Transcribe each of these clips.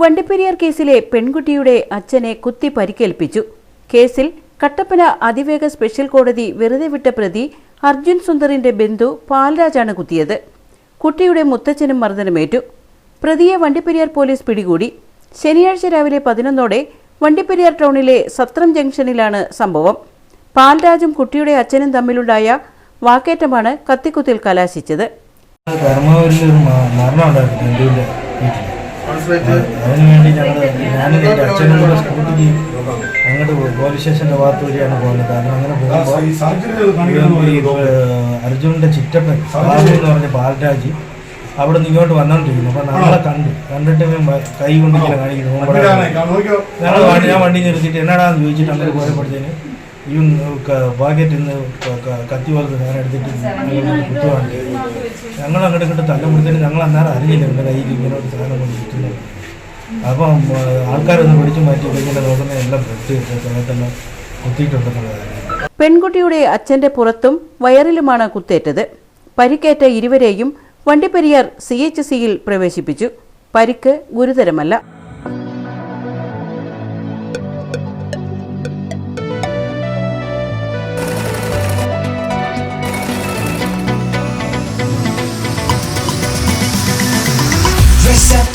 വണ്ടിപ്പെരിയാർ കേസിലെ പെൺകുട്ടിയുടെ അച്ഛനെ കുത്തി പരിക്കേൽപ്പിച്ചു. കേസിൽ കട്ടപ്പന അതിവേഗ സ്പെഷ്യൽ കോടതി വെറുതെ വിട്ട പ്രതി അർജുൻ സുന്ദറിന്റെ ബന്ധു പാൽരാജാണ് കുത്തിയത്. കുട്ടിയുടെ മുത്തച്ഛനും മർദ്ദനമേറ്റു. പ്രതിയെ വണ്ടിപ്പെരിയാർ പോലീസ് പിടികൂടി. ശനിയാഴ്ച രാവിലെ പതിനൊന്നോടെ വണ്ടിപ്പെരിയാർ ടൗണിലെ സത്രം ജംഗ്ഷനിലാണ് സംഭവം. പാൽരാജും കുട്ടിയുടെ അച്ഛനും തമ്മിലുണ്ടായ വാക്കേറ്റമാണ് കത്തിക്കുത്തിൽ കലാശിച്ചത്. വീട്ടിൽ അതിനു വേണ്ടി ഞങ്ങൾ ഞാനും എന്റെ അച്ഛനും കൂടെ സ്കൂട്ടിക്ക് അങ്ങോട്ട് പോകും പോലീസ് സ്റ്റേഷന്റെ ഭാഗത്ത് വഴിയാണ് പോകുന്നത്. കാരണം അങ്ങനെ പോകുമ്പോൾ അർജുനന്റെ ചിറ്റപ്പൻ എന്ന് പറഞ്ഞ ബാലരാജ് അവിടെ നിന്ന് ഇങ്ങോട്ട് വന്നോണ്ടിരിക്കുന്നു. അപ്പൊ നമ്മളെ കണ്ടു കണ്ടിട്ട് കൈ കൊണ്ട് ഇങ്ങനെ കാണിക്കുന്നു. ഞങ്ങൾ ഞാൻ വണ്ടി നിർത്തിയിട്ട് എന്നാടാന്ന് ചോദിച്ചിട്ട് അങ്ങനെ പോയപ്പോഴത്തേന് ഈ ബാഗറ്റ് ഇന്ന് കത്തി പോലത്തെ സാധനം എടുത്തിട്ട് കുത്തുവാണ് ഞങ്ങൾ അങ്ങോട്ട് ഇങ്ങോട്ട് തല്ലുമ്പോഴത്തേന് ഞങ്ങൾ അന്നേരം അറിയില്ല എന്റെ കയ്യിൽ ഇങ്ങനെ ഒരു സാധനം കൊണ്ട് ഇരിക്കുന്നത് അപ്പം ആൾക്കാരൊന്ന് പിടിച്ചു മാറ്റി ഇങ്ങനെ നോക്കുന്ന എല്ലാം ബ്ലഡ് സമയത്തെല്ലാം കുത്തിയിട്ടുണ്ടെന്നുള്ളതാണ് പെൺകുട്ടിയുടെ അച്ഛന്റെ പുറത്തും വയറിലുമാണ് കുത്തേറ്റത്. പരിക്കേറ്റ ഇരുവരെയും വണ്ടിപ്പെരിയാർ സി എച്ച് സിയിൽ പ്രവേശിപ്പിച്ചു. പരിക്ക് ഗുരുതരമല്ല.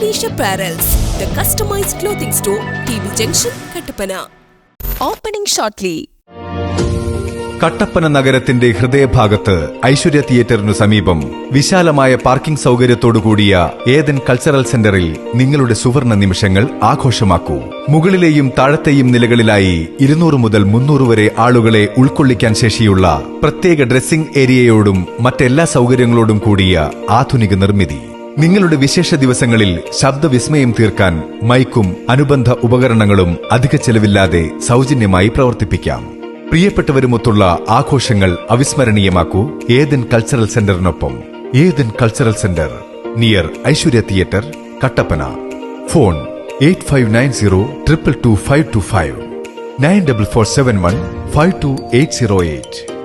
English Apparels, the customized clothing store, TV Junction, Kattapana. Opening shortly. Kattappana നഗരത്തിന്റെ ഹൃദയഭാഗത്ത് ഐശ്വര്യ തിയേറ്ററിനു സമീപം വിശാലമായ പാർക്കിംഗ് സൗകര്യത്തോടുകൂടിയ ഏതൻ കൾച്ചറൽ സെന്ററിൽ നിങ്ങളുടെ സുവർണ നിമിഷങ്ങൾ ആഘോഷമാക്കൂ മുകളിലെയും താഴത്തെയും നിലകളിലായി ഇരുന്നൂറ് മുതൽ മുന്നൂറ് വരെ ആളുകളെ ഉൾക്കൊള്ളിക്കാൻ ശേഷിയുള്ള പ്രത്യേക ഡ്രസ്സിംഗ് ഏരിയയോടും മറ്റെല്ലാ സൗകര്യങ്ങളോടും കൂടിയ ആധുനിക നിർമ്മിതി നിങ്ങളുടെ വിശേഷ ദിവസങ്ങളിൽ ശബ്ദവിസ്മയം തീർക്കാൻ മൈക്കും അനുബന്ധ ഉപകരണങ്ങളും അധിക ചെലവില്ലാതെ സൗജന്യമായി പ്രവർത്തിപ്പിക്കാം. പ്രിയപ്പെട്ടവരുമൊത്തുള്ള ആഘോഷങ്ങൾ അവിസ്മരണീയമാക്കൂ Ethan cultural സെന്ററിനൊപ്പം. Ethan cultural centre near Aishwarya theatre Kattappana. Phone eight five nine zero triple two five two five. Nine double four seven one five two eight zero eight.